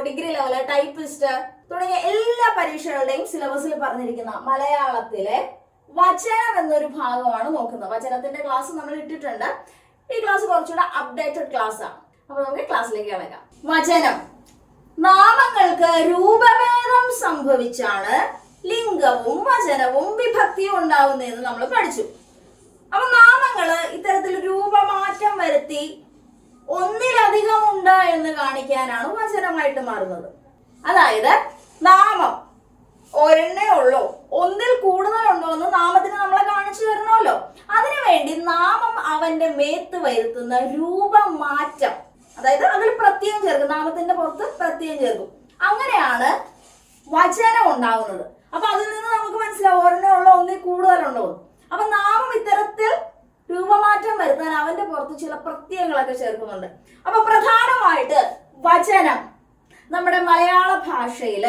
Degree level typist തുടങ്ങിയ എല്ലാ പരീക്ഷകളുടെയും സിലബസിൽ പറഞ്ഞിരിക്കുന്ന മലയാളത്തിലെ വചനം എന്നൊരു ഭാഗമാണ് നോക്കുന്നത്. വചനത്തിന്റെ ക്ലാസ് നമ്മൾ ഇട്ടിട്ടുണ്ട്. ഈ ക്ലാസ് കുറച്ചുകൂടെ അപ്ഡേറ്റഡ് ക്ലാസ് ആണ്. അപ്പൊ നമുക്ക് ക്ലാസ്സിലേക്ക് കിടക്കാം. വചനം. നാമങ്ങൾക്ക് രൂപഭേദം സംഭവിച്ചാണ് ലിംഗവും വചനവും വിഭക്തിയും ഉണ്ടാവുന്നതെന്ന് നമ്മൾ പഠിച്ചു. അപ്പൊ നാമങ്ങൾ ഇത്തരത്തിൽ രൂപമാറ്റം വരുത്തി ഒന്നിലധികം ഉണ്ട് എന്ന് കാണിക്കാനാണ് വചനമായിട്ട് മാറുന്നത്. അതായത് നാമം. ഒരെണ്ണേ ഉള്ളൂ. ഒന്നിൽ കൂടുതലുണ്ടോ എന്ന് നാമത്തിന് നമ്മളെ കാണിച്ചു തരണമല്ലോ. അതിനുവേണ്ടി നാമം അവന്റെ മേത്ത് വരുത്തുന്ന രൂപമാറ്റം. അതായത് അതിൽ പ്രത്യയം ചേർക്കും. നാമത്തിന്റെ പുറത്ത് പ്രത്യയം ചേർക്കും. അങ്ങനെയാണ് വചനം ഉണ്ടാവുന്നത്. അപ്പൊ അതിൽ നിന്ന് നമുക്ക് മനസ്സിലാവും. ഒരെണ്ണേ ഉള്ളോ ഒന്നിൽ കൂടുതലുണ്ടോ. അപ്പൊ നാമം ഇത്തരത്തിൽ പുറത്ത് ചില പ്രത്യയങ്ങളൊക്കെ ചേർക്കുന്നുണ്ട്. അപ്പൊ പ്രധാനമായിട്ട് വചനം നമ്മുടെ മലയാള ഭാഷയിൽ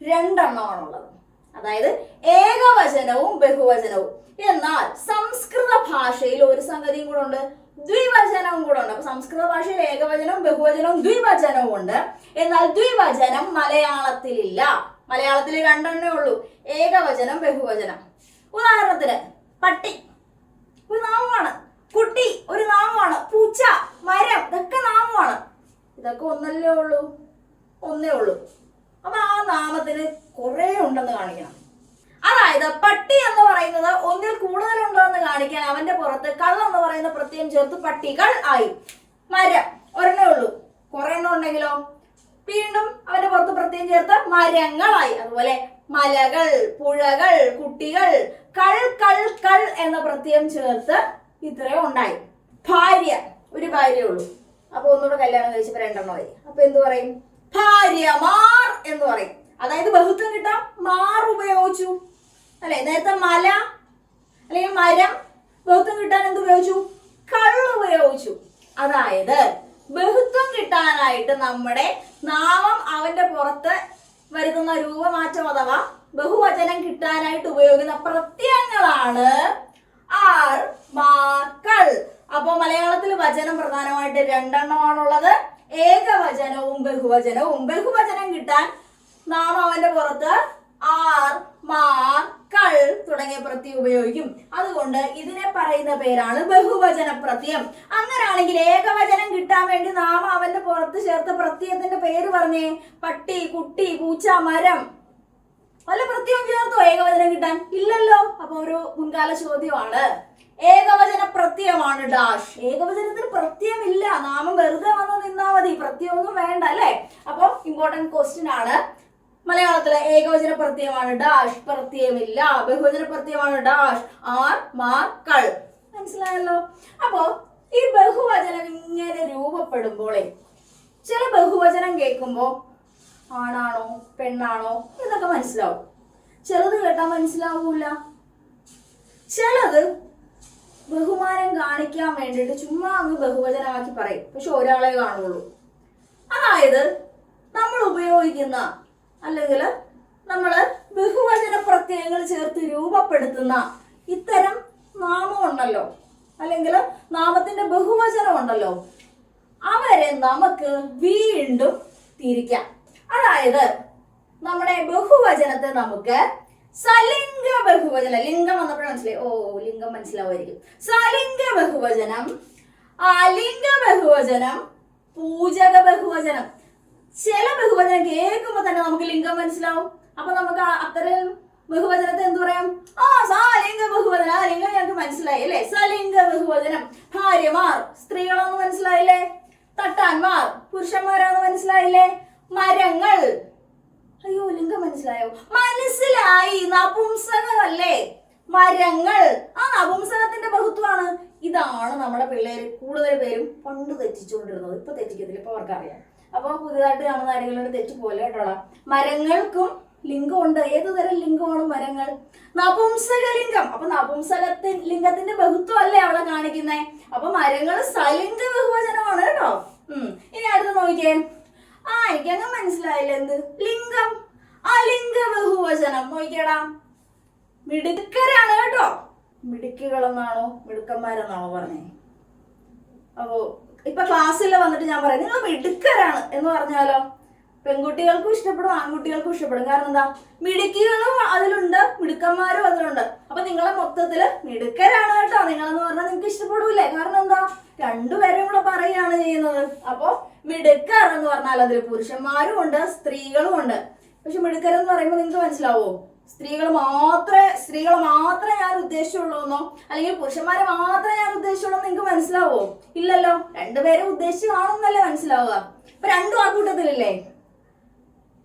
രണ്ടെണ്ണമാണുള്ളത്. അതായത് ഏകവചനവും ബഹുവചനവും. എന്നാൽ സംസ്കൃത ഭാഷയിൽ ഒരു സംഗതിയും കൂടെ ഉണ്ട് ദ്വിവചനവും കൂടെ ഉണ്ട്. അപ്പൊ സംസ്കൃത ഭാഷയിൽ ഏകവചനവും ബഹുവചനവും ദ്വിവചനവും ഉണ്ട്. എന്നാൽ ദ്വിവചനം മലയാളത്തിലില്ല. മലയാളത്തിൽ രണ്ടെണ്ണേ ഉള്ളൂ ഏകവചനം ബഹുവചനം. ഉദാഹരണത്തിന് പട്ടി. ഒരു നാമമാണ് കുട്ടി ഒരു നാമമാണ് പൂച്ച മരം ഇതൊക്കെ നാമമാണ് ഇതൊക്കെ ഒന്നല്ലേ ഉള്ളൂ? ഒന്നേ ഉള്ളൂ. അപ്പൊ ആ നാമത്തിന് കുറെ ഉണ്ടെന്ന് കാണിക്കണം. അതായത് പട്ടി എന്ന് പറയുന്നത് ഒന്നിൽ കൂടുതലുണ്ടോ എന്ന് കാണിക്കാൻ അവന്റെ പുറത്ത് കള്ള എന്ന് പറയുന്ന പ്രത്യയം ചേർത്ത് പട്ടികൾ ആയി. മരം ഒരെണ്ണേ ഉള്ളൂ. കുറെ എണ്ണം ഉണ്ടെങ്കിലോ? വീണ്ടും അവന്റെ പുറത്ത് പ്രത്യേകം ചേർത്ത് മരങ്ങളായി. അതുപോലെ മലകൾ പുഴകൾ കുട്ടികൾ കൾ കൾ കൾ എന്ന പ്രത്യയം ചേർത്ത് ഇത്രയും ഉണ്ടായി. ഭാര്യ ഒരു ഭാര്യ ഉള്ളൂ. അപ്പൊ ഒന്നുകൂടെ കല്യാണം കഴിച്ചപ്പോ രണ്ടെണ്ണമായി അപ്പൊ എന്ത് പറയും? ഭാര്യമാർ എന്ന് പറയും. അതായത് ബഹുത്വം കിട്ടാൻ മാർ ഉപയോഗിച്ചു. അല്ലെ? നേരത്തെ മല അല്ലെങ്കിൽ മരം ബഹുത്വം കിട്ടാൻ എന്ത് ഉപയോഗിച്ചു? കള്ള് ഉപയോഗിച്ചു. അതായത് ബഹുത്വം കിട്ടാനായിട്ട് നമ്മുടെ നാമം അവന്റെ പുറത്ത് വരുത്തുന്ന രൂപമാറ്റം അഥവാ ബഹുവചനം കിട്ടാനായിട്ട് ഉപയോഗിക്കുന്ന പ്രത്യയങ്ങളാണ് ആർ അപ്പൊ മലയാളത്തിൽ വചനം പ്രധാനമായിട്ട് രണ്ടെണ്ണമാണുള്ളത്. ഏകവചനവും ബഹുവചനവും. ബഹുവചനം കിട്ടാൻ നാം അവന്റെ പുറത്ത് ആർ മാ കൾ തുടങ്ങിയ പ്രത്യം ഉപയോഗിക്കും. അതുകൊണ്ട് ഇതിനെ പറയുന്ന പേരാണ് ബഹുവചന പ്രത്യം അങ്ങനെയാണെങ്കിൽ ഏകവചനം കിട്ടാൻ വേണ്ടി നാം അവന്റെ പുറത്ത് ചേർത്ത പ്രത്യയത്തിന്റെ പേര് പറഞ്ഞേ. പട്ടി കുട്ടി പൂച്ച മരം. വല്ല പ്രത്യേകം ചേർത്തോ ഏകവചനം കിട്ടാൻ? ഇല്ലല്ലോ. അപ്പൊ ഒരു മുൻകാല ചോദ്യമാണ്. ഏകവചന പ്രത്യയമാണ് ഡാഷ്. ഏകവചനത്തിന് പ്രത്യയം ഇല്ല നാമം വെറുതെ വന്ന് നിന്നാ മതി. പ്രത്യയമൊന്നും വേണ്ട അല്ലേ? അപ്പൊ ഇമ്പോർട്ടന്റ് ക്വസ്റ്റ്യൻ ആണ്. മലയാളത്തിലെ ഏകവചന പ്രത്യയമാണ് ഡാഷ്. പ്രത്യയമില്ല. ബഹുവചന പ്രത്യയമാണ് ഡാഷ്. ആർ മാർ കൾ. മനസ്സിലായല്ലോ? അപ്പോ ഈ ബഹുവചനം ഇങ്ങനെ രൂപപ്പെടുമ്പോളേ ചില ബഹുവചനം കേൾക്കുമ്പോ ആണാണോ പെണ്ണാണോ എന്നൊക്കെ മനസ്സിലാവും. ചിലത് കേട്ടാൽ മനസ്സിലാവൂല. ചിലത് ബഹുമാനം കാണിക്കാൻ വേണ്ടിയിട്ട് ചുമ്മാ അങ്ങ് ബഹുവചനമാക്കി പറയും. പക്ഷെ ഒരാളെ കാണുള്ളൂ. അതായത് നമ്മൾ ഉപയോഗിക്കുന്ന അല്ലെങ്കിൽ നമ്മൾ ബഹുവചന പ്രത്യയങ്ങൾ ചേർത്ത് രൂപപ്പെടുത്തുന്ന ഇത്തരം നാമമുണ്ടല്ലോ. അല്ലെങ്കിൽ നാമത്തിന്റെ ബഹുവചനം ഉണ്ടല്ലോ അവരെ നമുക്ക് വീണ്ടും തിരിക്കാം. അതായത് നമ്മുടെ ബഹുവചനത്തെ നമുക്ക് സലിംഗ ബഹുവചനം ലിംഗം വന്നപ്പോഴും മനസ്സിലായി. ഓ ലിംഗം മനസ്സിലാവുമായിരിക്കും. സലിംഗ ബഹുവചനം അലിംഗ ബഹുവചനം പൂജക ബഹുവചനം. ചില ബഹുവചനം കേൾക്കുമ്പോ തന്നെ നമുക്ക് ലിംഗം മനസ്സിലാവും. അപ്പൊ നമുക്ക് അത്തരം ബഹുവചനത്തെ എന്ത് പറയാം? ആ സാലിംഗ ബഹുവചനം. ആ ലിംഗം ഞങ്ങൾക്ക് മനസ്സിലായി അല്ലേ? സലിംഗ ബഹുവചനം. ഭാര്യമാർ സ്ത്രീകളാന്ന് മനസ്സിലായില്ലേ? തട്ടാന്മാർ പുരുഷന്മാരാന്ന് മനസ്സിലായില്ലേ? മരങ്ങൾ. അയ്യോ ലിംഗം മനസ്സിലായോ? മനസ്സിലായി നപുംസകമല്ലേ? മരങ്ങൾ. ആ നപുംസകത്തിന്റെ ബഹുത്വമാണ്. ഇതാണ് നമ്മുടെ പിള്ളേര് കൂടുതൽ പേരും പണ്ട് തെറ്റിച്ചുകൊണ്ടിരുന്നത്. ഇപ്പൊ തെറ്റിക്കത്തില്ല ഇപ്പൊ അവർക്കറിയാം. അപ്പൊ പുതിയതായിട്ട് കാണുന്ന ആരെങ്കിലും തെറ്റിപ്പോലെ കേട്ടോളാം. മരങ്ങൾക്കും ലിംഗമുണ്ട്. ഏതു തരം ലിംഗമാണ് മരങ്ങൾ? നപുംസക ലിംഗം അപ്പൊ നപുംസകത്തിൻ ലിംഗത്തിന്റെ ബഹുത്വം അല്ലേ അവിടെ കാണിക്കുന്നേ? അപ്പൊ മരങ്ങൾ സലിംഗ ബഹുവചനമാണ് കേട്ടോ. ഉം. ഇനി അടുത്ത് നോക്കിയേ ആ എനിക്കങ്ങ് മനസ്സിലായില്ല എന്ത്? ലിംഗം. ആ ലിംഗ ബഹുവചനം നോക്കിയടാ. മിടുക്കരാണ് കേട്ടോ. മിടുക്കുകളെന്നാണോ മിടുക്കന്മാരെന്നാണോ പറഞ്ഞേ. അപ്പോ ഇപ്പൊ ക്ലാസ്സിൽ വന്നിട്ട് ഞാൻ പറയാം നിങ്ങൾ മിടുക്കരാണ് എന്ന് പറഞ്ഞാലോ? പെൺകുട്ടികൾക്കും ഇഷ്ടപ്പെടും ആൺകുട്ടികൾക്കും ഇഷ്ടപ്പെടും. കാരണം എന്താ? മിടുക്കികളും അതിലുണ്ട് മിടുക്കന്മാരും അതിലുണ്ട്. അപ്പൊ നിങ്ങളെ മൊത്തത്തിൽ മിടുക്കരാണ് കേട്ടോ. നിങ്ങളെന്ന് പറഞ്ഞാൽ നിങ്ങൾക്ക് ഇഷ്ടപ്പെടൂലേ കാരണം എന്താ? രണ്ടുപേരും കൂടെ പറയുകയാണ് ചെയ്യുന്നത്. അപ്പൊ മിടുക്കർ എന്ന് പറഞ്ഞാൽ അതിൽ പുരുഷന്മാരും ഉണ്ട് സ്ത്രീകളും ഉണ്ട്. പക്ഷെ മിടുക്കരെന്ന് പറയുമ്പോൾ നിങ്ങൾക്ക് മനസ്സിലാവോ? സ്ത്രീകൾ മാത്രമേ സ്ത്രീകൾ മാത്രമേ ഞാൻ ഉദ്ദേശിച്ചുള്ളൂ എന്നോ അല്ലെങ്കിൽ പുരുഷന്മാരെ മാത്രമേ ഞാൻ ഉദ്ദേശിച്ചുള്ളൂ നിങ്ങൾക്ക് മനസ്സിലാവോ? ഇല്ലല്ലോ. രണ്ടുപേരെ ഉദ്ദേശിച്ച് കാണുന്നല്ലേ മനസ്സിലാവുക. അപ്പൊ രണ്ടും ആ കൂട്ടത്തിലില്ലേ?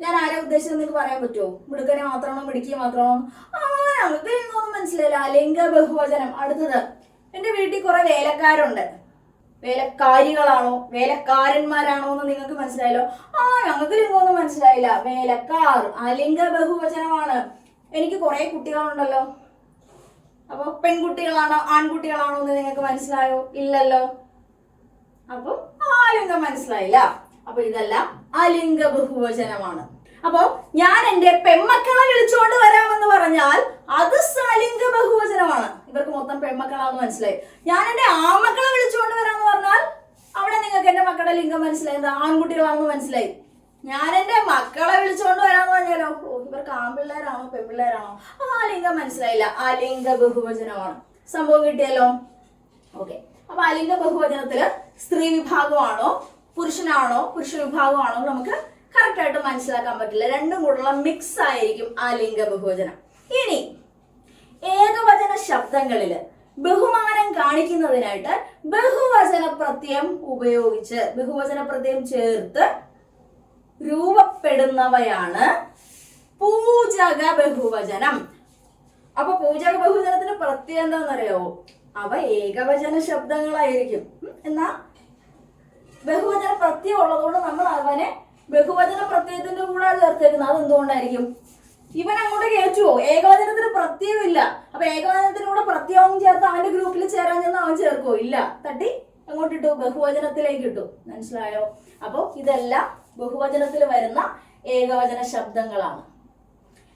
ഞാൻ ആരെ ഉദ്ദേശിച്ചത് നിങ്ങൾക്ക് പറയാൻ പറ്റുമോ മിടുക്കനെ മാത്രമാണോ മിടുക്കിയെ മാത്രമാണോ? ആ ഞങ്ങൾക്ക് എന്നൊന്നും മനസ്സിലായില്ല. അലിംഗ ബഹുവചനം. അടുത്തത് എന്റെ വീട്ടിൽ കുറെ വേലക്കാരുണ്ട്. വേലക്കാരികളാണോ? വേലക്കാരന്മാരാണോ എന്ന് നിങ്ങൾക്ക് മനസ്സിലായല്ലോ? ആ ഞങ്ങൾക്ക് ലിംഗമൊന്നും മനസ്സിലായില്ല. വേലക്കാർ അലിംഗ ബഹുവചനമാണ്. എനിക്ക് കുറെ കുട്ടികളുണ്ടല്ലോ. അപ്പൊ പെൺകുട്ടികളാണോ ആൺകുട്ടികളാണോ എന്ന് നിങ്ങൾക്ക് മനസ്സിലായോ? ഇല്ലല്ലോ. അപ്പൊ ആലിംഗം മനസ്സിലായില്ല. അപ്പൊ ഇതെല്ലാം അലിംഗ ബഹുവചനമാണ് അപ്പോ ഞാൻ എന്റെ പെമ്മക്കളെ വിളിച്ചുകൊണ്ട് വരാമെന്ന് പറഞ്ഞാൽ അത് സലിംഗ ബഹുവചനമാണ് ഇവർക്ക് മൊത്തം പെമ്മക്കളാന്ന് മനസ്സിലായി. ഞാൻ എന്റെ ആമക്കളെ വിളിച്ചുകൊണ്ട് വരാമെന്ന് പറഞ്ഞാൽ അവിടെ നിങ്ങൾക്ക് എന്റെ മക്കളുടെ ലിംഗം മനസ്സിലായി. ആൺകുട്ടികളാണെന്ന് മനസ്സിലായി. ഞാൻ എന്റെ മക്കളെ വിളിച്ചുകൊണ്ട് വരാമെന്ന് പറഞ്ഞാലോ? ഓ ഇവർക്ക് ആൺപിള്ളേരാണോ പെൺപിള്ളേരാണോ? ആ ലിംഗം മനസ്സിലായില്ല. അലിംഗ ലിംഗ ബഹുവചനമാണ് സംഭവം കിട്ടിയല്ലോ? ഓക്കെ. അപ്പൊ അലിംഗ ബഹുവചനത്തിൽ സ്ത്രീ വിഭാഗമാണോ പുരുഷനാണോ പുരുഷ വിഭാഗമാണോ നമുക്ക് കറക്റ്റ് ആയിട്ട് മനസ്സിലാക്കാൻ പറ്റില്ല. രണ്ടും കൂടെയുള്ള മിക്സ് ആയിരിക്കും ആ ലിംഗ ബഹുവചനം ഇനി ഏകവചന ശബ്ദങ്ങളിൽ ബഹുമാനം കാണിക്കുന്നതിനായിട്ട് ബഹുവചന പ്രത്യയം ഉപയോഗിച്ച് ബഹുവചന പ്രത്യയം ചേർത്ത് രൂപപ്പെടുന്നവയാണ് പൂജക ബഹുവചനം. അപ്പൊ പൂജക ബഹുവചനത്തിന് പ്രത്യേകം എന്താണെന്നറിയാവോ? അവ ഏകവചന ശബ്ദങ്ങളായിരിക്കും. എന്നാ ബഹുവചന പ്രത്യയം ഉള്ളതുകൊണ്ട് നമ്മൾ അവനെ ബഹുവചന പ്രത്യയത്തിന്റെ കൂടെ ചേർത്തേക്കുന്നത്? അത് എന്തുകൊണ്ടായിരിക്കും ഇവൻ അങ്ങോട്ട് കയറ്റുവോ ഏകവചനത്തിന് പ്രത്യയമില്ല. അപ്പൊ ഏകവചനത്തിന് കൂടെ പ്രത്യയവും ചേർത്ത് അവന്റെ ഗ്രൂപ്പിൽ ചേരാൻ ചെന്ന് അവൻ ചേർക്കോ ഇല്ല. തട്ടി അങ്ങോട്ട് ഇട്ടു. ബഹുവചനത്തിലേക്ക് ഇട്ടു. മനസ്സിലായോ? അപ്പോൾ ഇതെല്ലാം ബഹുവചനത്തിൽ വരുന്ന ഏകവചന ശബ്ദങ്ങളാണ്.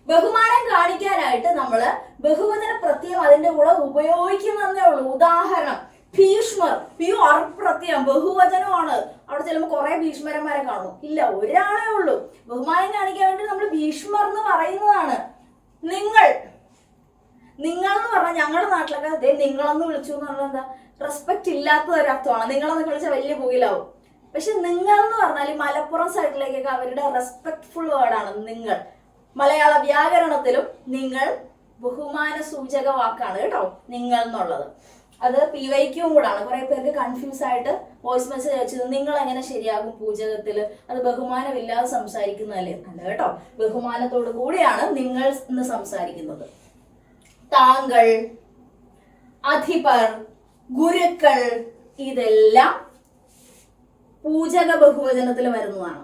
ബഹുമാനം കാണിക്കാനായിട്ട് നമ്മൾ ബഹുവചന പ്രത്യയം അതിന്റെ കൂടെ ഉപയോഗിക്കുന്നതേ ഉള്ളൂ. ഉദാഹരണം. ഭീഷ്മർ. പ്യു അർപ്രത്യം ബഹുവചനമാണ്. അവിടെ ചിലപ്പോൾ കുറെ ഭീഷ്മരന്മാരെ കാണും. ഇല്ല ഒരാളേ ഉള്ളൂ. ബഹുമാനം കാണിക്കാൻ വേണ്ടി നമ്മൾ ഭീഷ്മർ എന്ന് പറയുന്നതാണ്. നിങ്ങൾ നിങ്ങൾ എന്ന് പറഞ്ഞാൽ ഞങ്ങളുടെ നാട്ടിലൊക്കെ അതേ നിങ്ങളെന്ന് വിളിച്ചു എന്ന് പറഞ്ഞാൽ എന്താ? റെസ്പെക്ട് ഇല്ലാത്ത ഒരർത്ഥമാണ്. നിങ്ങളെന്ന് വിളിച്ചാൽ വലിയ പോയിലാവും പക്ഷെ നിങ്ങൾ എന്ന് പറഞ്ഞാൽ മലപ്പുറം സൈഡിലേക്കൊക്കെ അവരുടെ റെസ്പെക്ട്ഫുൾ വേർഡാണ് നിങ്ങൾ. മലയാള വ്യാകരണത്തിലും നിങ്ങൾ ബഹുമാന സൂചക വാക്കാണ് കേട്ടോ. നിങ്ങൾ എന്നുള്ളത്. അത് പി വൈക്കും കൂടാണ്. കുറെ പേർക്ക് കൺഫ്യൂസ് ആയിട്ട് വോയിസ് മെസ്സേജ് അയച്ചത് നിങ്ങൾ എങ്ങനെ ശരിയാകും പൂജകത്തിൽ? അത് ബഹുമാനമില്ലാതെ സംസാരിക്കുന്നതല്ലേ? അല്ല കേട്ടോ. ബഹുമാനത്തോടു കൂടിയാണ് നിങ്ങൾ ഇന്ന് സംസാരിക്കുന്നത്. താങ്കൾ അധിപർ ഗുരുക്കൾ ഇതെല്ലാം പൂജക ബഹുവചനത്തിൽ വരുന്നതാണ്.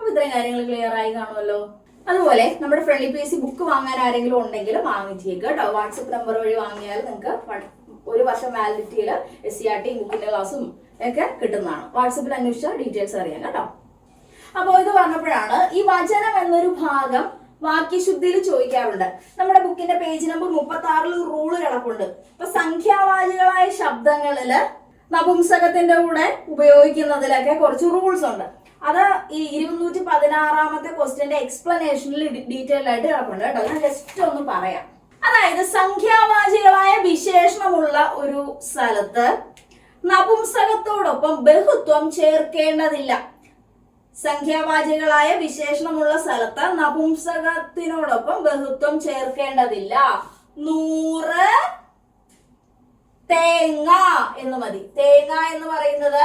അപ്പൊ ഇത്രയും കാര്യങ്ങൾ ക്ലിയർ ആയി കാണുമല്ലോ? അതുപോലെ നമ്മുടെ ഫ്രണ്ട്ലി പേസി ബുക്ക് വാങ്ങാൻ ആരെങ്കിലും ഉണ്ടെങ്കിൽ വാങ്ങിച്ചേക്ക് കേട്ടോ. വാട്സപ്പ് നമ്പർ വഴി വാങ്ങിയാൽ നിങ്ങൾക്ക് ഒരു വർഷം വാലിഡിറ്റിയിൽ എസ് സി ആർ ടി ബുക്കിന്റെ ക്ലാസ്സും ഒക്കെ കിട്ടുന്നതാണ്. വാട്സപ്പിൽ അന്വേഷിച്ചാൽ ഡീറ്റെയിൽസ് അറിയാം കേട്ടോ. അപ്പോൾ ഇത് പറഞ്ഞപ്പോഴാണ് ഈ വചനം എന്നൊരു ഭാഗം വാക്യശുദ്ധിയിൽ ചോദിക്കാറുണ്ട്. നമ്മുടെ ബുക്കിന്റെ പേജ് നമ്പർ മുപ്പത്തി ആറിൽ റൂൾ കിടപ്പുണ്ട്. അപ്പൊ സംഖ്യാവാചികളായ ശബ്ദങ്ങളിൽ നപുംസകത്തിന്റെ കൂടെ ഉപയോഗിക്കുന്നതിലൊക്കെ കുറച്ച് റൂൾസ് ഉണ്ട്. അത് ഈ ഇരുന്നൂറ്റി പതിനാറാമത്തെ ക്വസ്റ്റ്യന്റെ എക്സ്പ്ലനേഷനിൽ ഡീറ്റെയിൽ ആയിട്ട് കിടപ്പുണ്ട് കേട്ടോ. ഞാൻ ജസ്റ്റ് ഒന്ന് പറയാം. അതായത് സംഖ്യാവാചികളായ വിശേഷണമുള്ള ഒരു സ്ഥലത്ത് നപുംസകത്തോടൊപ്പം ബഹുത്വം ചേർക്കേണ്ടതില്ല. സംഖ്യാവാചികളായ വിശേഷണമുള്ള സ്ഥലത്ത് നപുംസകത്തിനോടൊപ്പം ബഹുത്വം ചേർക്കേണ്ടതില്ല. നൂറ് തേങ്ങ എന്ന് മതി. തേങ്ങ എന്ന് പറയുന്നത്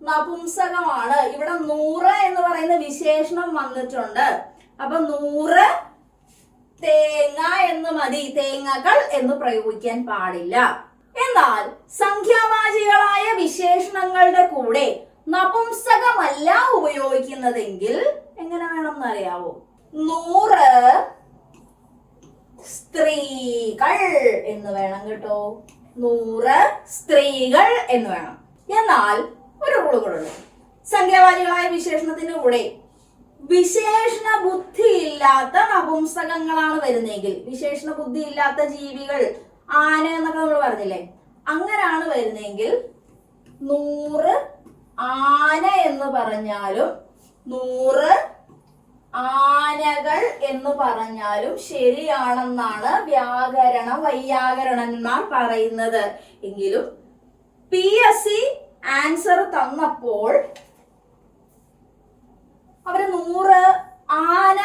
നപുംസകമാണ്. ഇവിടെ നൂറ് എന്ന് പറയുന്ന വിശേഷണം വന്നിട്ടുണ്ട്. അപ്പൊ നൂറ് തേങ്ങ എന്ന് മതി. തേങ്ങകൾ എന്ന് പ്രയോഗിക്കാൻ പാടില്ല. എന്നാൽ സംഖ്യാവാചികളായ വിശേഷണങ്ങളുടെ കൂടെ നപുംസകമല്ല ഉപയോഗിക്കുന്നതെങ്കിൽ എങ്ങനെ വേണം എന്നറിയാവോ നൂറ് സ്ത്രീകൾ എന്ന് വേണം കേട്ടോ. നൂറ് സ്ത്രീകൾ എന്ന് വേണം. എന്നാൽ ഒരു റൂൾ സംഖ്യാവാചികളായ വിശേഷണത്തിന്റെ കൂടെ വിശേഷണ ബുദ്ധി ഇല്ലാത്ത നപുംസകങ്ങളാണ് വരുന്നതെങ്കിൽ വിശേഷണ ബുദ്ധി ഇല്ലാത്ത ജീവികൾ ആന എന്നൊക്കെ നമ്മൾ പറഞ്ഞില്ലേ? അങ്ങനെയാണ് വരുന്നതെങ്കിൽ നൂറ് ആന എന്ന് പറഞ്ഞാലും നൂറ് ആനകൾ എന്ന് പറഞ്ഞാലും ശരിയാണെന്നാണ് വ്യാകരണ വൈയാകരണന്മാർ പറയുന്നത്. എങ്കിലും പി എസ് സി ആൻസർ തന്നപ്പോൾ അവർ നൂറ് ആന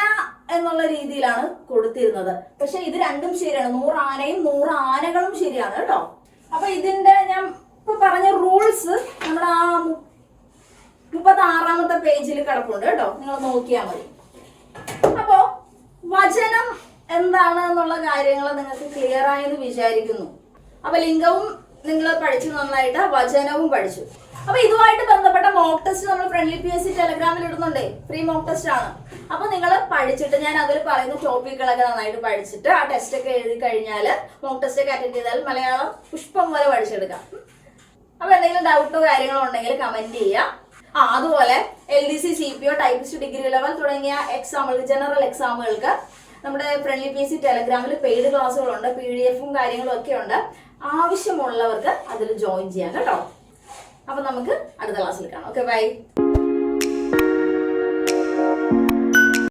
എന്നുള്ള രീതിയിലാണ് കൊടുത്തിരുന്നത്. പക്ഷെ ഇത് രണ്ടും ശരിയാണ്. നൂറ് ആനയും നൂറ് ആനകളും ശരിയാണ് കേട്ടോ. അപ്പൊ ഇതിന്റെ ഞാൻ ഇപ്പൊ പറഞ്ഞ റൂൾസ് നമ്മുടെ ആ മുപ്പത്തി ആറാമത്തെ പേജിൽ കിടപ്പുണ്ട് കേട്ടോ. നിങ്ങൾ നോക്കിയാൽ മതി. അപ്പോ വചനം എന്താണ് എന്നുള്ള കാര്യങ്ങൾ നിങ്ങൾക്ക് ക്ലിയർ ആയെന്ന് വിചാരിക്കുന്നു. അപ്പൊ ലിംഗവും നിങ്ങൾ പഠിച്ചു നന്നായിട്ട് വചനവും പഠിച്ചു. അപ്പൊ ഇതുമായിട്ട് ബന്ധപ്പെട്ട മോക്ക് ടെസ്റ്റ് നമ്മൾ ഫ്രണ്ട്ലി പി എസ് സി ടെലഗ്രാമിൽ ഇടുന്നുണ്ടേ. ഫ്രീ മോക്ക് ടെസ്റ്റ് ആണ്. അപ്പൊ നിങ്ങൾ പഠിച്ചിട്ട് ഞാൻ അതിൽ പറയുന്ന ടോപ്പിക്കുകളൊക്കെ നന്നായിട്ട് പഠിച്ചിട്ട് ആ ടെസ്റ്റ് ഒക്കെ എഴുതി കഴിഞ്ഞാൽ മോക്ക് ടെസ്റ്റ് ഒക്കെ അറ്റൻഡ് ചെയ്താൽ മലയാളം പുഷ്പം പോലെ പഠിച്ചെടുക്കാം. അപ്പൊ എന്തെങ്കിലും ഡൗട്ടോ കാര്യങ്ങളോ ഉണ്ടെങ്കിൽ കമന്റ് ചെയ്യാം. ആ അതുപോലെ L D C C P O typist degree level തുടങ്ങിയ എക്സാമുകൾ ജനറൽ എക്സാമുകൾക്ക് നമ്മുടെ ഫ്രണ്ട്ലി പി എസ് സി ടെലഗ്രാമിൽ പെയ്ഡ് ക്ലാസ്സുകളുണ്ട് പി ഡി എഫും കാര്യങ്ങളും ഒക്കെ ഉണ്ട്. ആവശ്യമുള്ളവർക്ക് അതിൽ ജോയിൻ ചെയ്യാം കേട്ടോ. അപ്പൊ നമുക്ക് അടുത്ത ക്ലാസ്സിൽ കാണാം. Okay bye